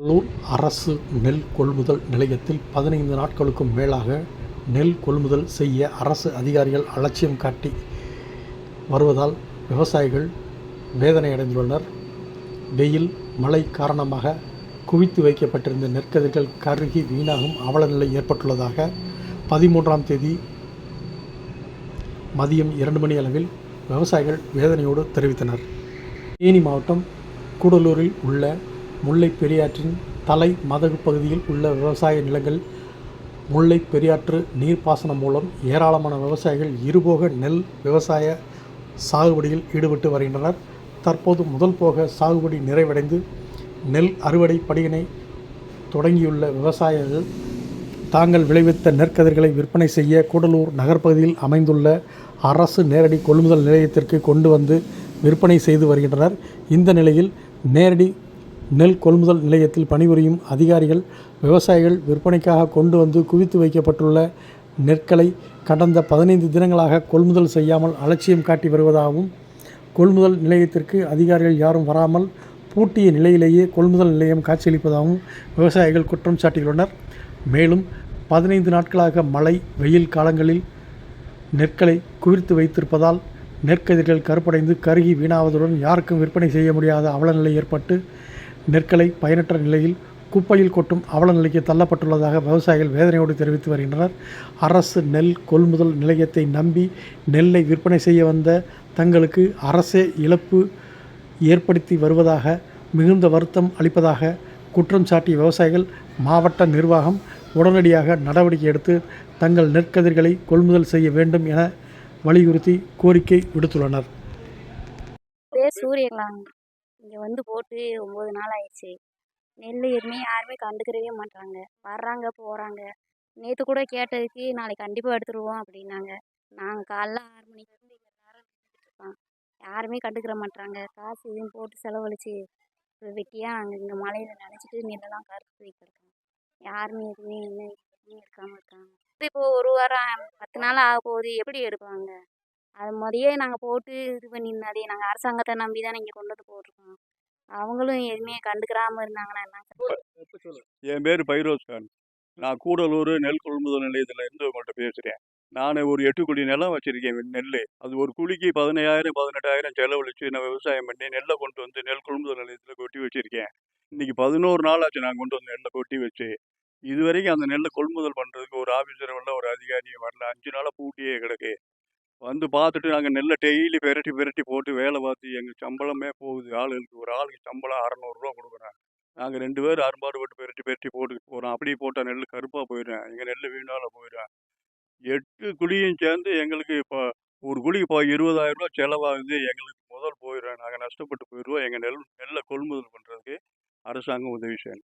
கடலூர் அரசு நெல் கொள்முதல் நிலையத்தில் பதினைந்து நாட்களுக்கும் மேலாக நெல் கொள்முதல் செய்ய அரசு அதிகாரிகள் அலட்சியம் காட்டி வருவதால் விவசாயிகள் வேதனையடைந்துள்ளனர். வெயில் மழை காரணமாக குவித்து வைக்கப்பட்டிருந்த நெற்கதிர்கள் கருகி வீணாகும் அவலநிலை ஏற்பட்டுள்ளதாக பதிமூன்றாம் தேதி மதியம் இரண்டு மணி அளவில் விவசாயிகள் வேதனையோடு தெரிவித்தனர். தேனி மாவட்டம் கூடலூரில் உள்ள முல்லை பெரியாற்றின் தலை மதகு பகுதியில் உள்ள விவசாய நிலங்கள் முல்லை பெரியாற்று நீர்ப்பாசனம் மூலம் ஏராளமான விவசாயிகள் இருபோக நெல் விவசாய சாகுபடியில் ஈடுபட்டு வருகின்றனர். தற்போது முதல் போக சாகுபடி நிறைவடைந்து நெல் அறுவடை பணியினை தொடங்கியுள்ள விவசாயிகள் தாங்கள் விளைவித்த நெற்கதிர்களை விற்பனை செய்ய கூடலூர் நகர்ப்பகுதியில் அமைந்துள்ள அரசு நேரடி கொள்முதல் நிலையத்திற்கு கொண்டு வந்து விற்பனை செய்து வருகின்றனர். இந்த நிலையில் நேரடி நெல் கொள்முதல் நிலையத்தில் பணிபுரியும் அதிகாரிகள் விவசாயிகள் விற்பனைக்காக கொண்டு வந்து குவித்து வைக்கப்பட்டுள்ள நெற்களை கடந்த பதினைந்து தினங்களாக கொள்முதல் செய்யாமல் அலட்சியம் காட்டி வருவதாகவும் கொள்முதல் நிலையத்திற்கு அதிகாரிகள் யாரும் வராமல் பூட்டிய நிலையிலேயே கொள்முதல் நிலையம் காட்சியளிப்பதாகவும் விவசாயிகள் குற்றம் சாட்டியுள்ளனர். மேலும் பதினைந்து நாட்களாக மழை வெயில் காலங்களில் நெற்களை குவித்து வைத்திருப்பதால் நெற்கதிர்கள் கருப்படைந்து கருகி வீணாவதுடன் யாருக்கும் விற்பனை செய்ய முடியாத அவலநிலை ஏற்பட்டு நெற்களை பயனற்ற நிலையில் குப்பையில் கொட்டும் அவலநிலைக்கு தள்ளப்பட்டுள்ளதாக விவசாயிகள் வேதனையோடு தெரிவித்து வருகின்றனர். அரசு நெல் கொள்முதல் நிலையத்தை நம்பி நெல்லை விற்பனை செய்ய வந்த தங்களுக்கு அரசே இழப்பு ஏற்படுத்தி வருவதாக மிகுந்த வருத்தம் அளிப்பதாக குற்றம் சாட்டிய விவசாயிகள் மாவட்ட நிர்வாகம் உடனடியாக நடவடிக்கை எடுத்து தங்கள் நெற்கதிர்களை கொள்முதல் செய்ய வேண்டும் என வலியுறுத்தி கோரிக்கை விடுத்துள்ளனர். இங்கே வந்து போட்டு ஒம்பது நாள் ஆயிடுச்சு. நெல் எதுவுமே யாருமே கண்டுக்கிறவே மாட்றாங்க. வர்றாங்க போகிறாங்க நேற்று கூட கேட்டதுக்கு நாளைக்கு கண்டிப்பாக எடுத்துருவோம் அப்படின்னாங்க. நாங்கள் காலைல ஆறு மணிலேருந்து இங்கே நேரம் இருக்கோம் யாருமே கண்டுக்கிற மாட்டாங்க காசு இதுவும் போட்டு செலவழிச்சு இப்போ வெட்டியாக நாங்கள் இங்கே மழையில் நனைச்சிட்டு நெல்லெல்லாம் கருத்து போய் யாருமே எதுவுமே என்ன எதுவுமே எடுக்காமல் இருக்காங்க. இப்போ ஒரு வாரம் பத்து நாள் ஆக போகுது எப்படி எடுப்பாங்க? அது மாதிரியே நாங்கள் போட்டு இது பண்ணியிருந்தாலே நாங்கள் அரசாங்கத்தை நம்பி தான் இங்கே கொண்டு வந்து போட்டிருக்கோம். அவங்களும் எதுவுமே கண்டுக்கிறாம இருந்தாங்கன்னா என்ன என் பேர் பைரோஸ் கான் நான் கூடலூர் நெல் கொள்முதல் நிலையத்தில் இருந்து உங்கள்கிட்ட பேசுகிறேன் நான் ஒரு எட்டு கோடி நிலம் வச்சுருக்கேன் நெல் அது ஒரு குழிக்கு பதினையாயிரம் பதினெட்டாயிரம் செலவழித்து நான் விவசாயம் பண்ணி நெல்லை கொண்டு வந்து நெல் கொள்முதல் நிலையத்தில் கொட்டி வச்சுருக்கேன். இன்றைக்கி பதினோரு நாள் ஆச்சு நான் கொண்டு வந்து நெல்லை கொட்டி வச்சு. இது வரைக்கும் அந்த நெல்லை கொள்முதல் பண்ணுறதுக்கு ஒரு ஆஃபீஸர் வரல ஒரு அதிகாரியும் வரல. அஞ்சு நாளாக பூட்டியே கிடக்கு. வந்து பார்த்துட்டு நாங்கள் நெல்லை டெய்லி விரட்டி விரட்டி போட்டு வேலை பார்த்து எங்கள் சம்பளமே போகுது. ஆளுங்களுக்கு ஒரு ஆளுக்கு சம்பளம் அறநூறுரூவா கொடுக்குறேன் நாங்கள் ரெண்டு பேரும் அரும்பாடுபட்டு பெருட்டி பெருட்டி போட்டு போகிறோம் அப்படியே போட்டால் நெல் கருப்பாக போயிடும். எங்கள் நெல் வீணால போயிடும். எட்டு குழியும் சேர்ந்து எங்களுக்கு இப்போ ஒரு குழிக்கு இப்போ இருபதாயிரம் ரூபா செலவாகுது. எங்களுக்கு முதல் போயிடும். நாங்கள் நஷ்டப்பட்டு போயிடுவோம். எங்கள் நெல் நெல்லை கொள்முதல் பண்ணுறதுக்கு அரசாங்கம் உதவி செய்யணும்.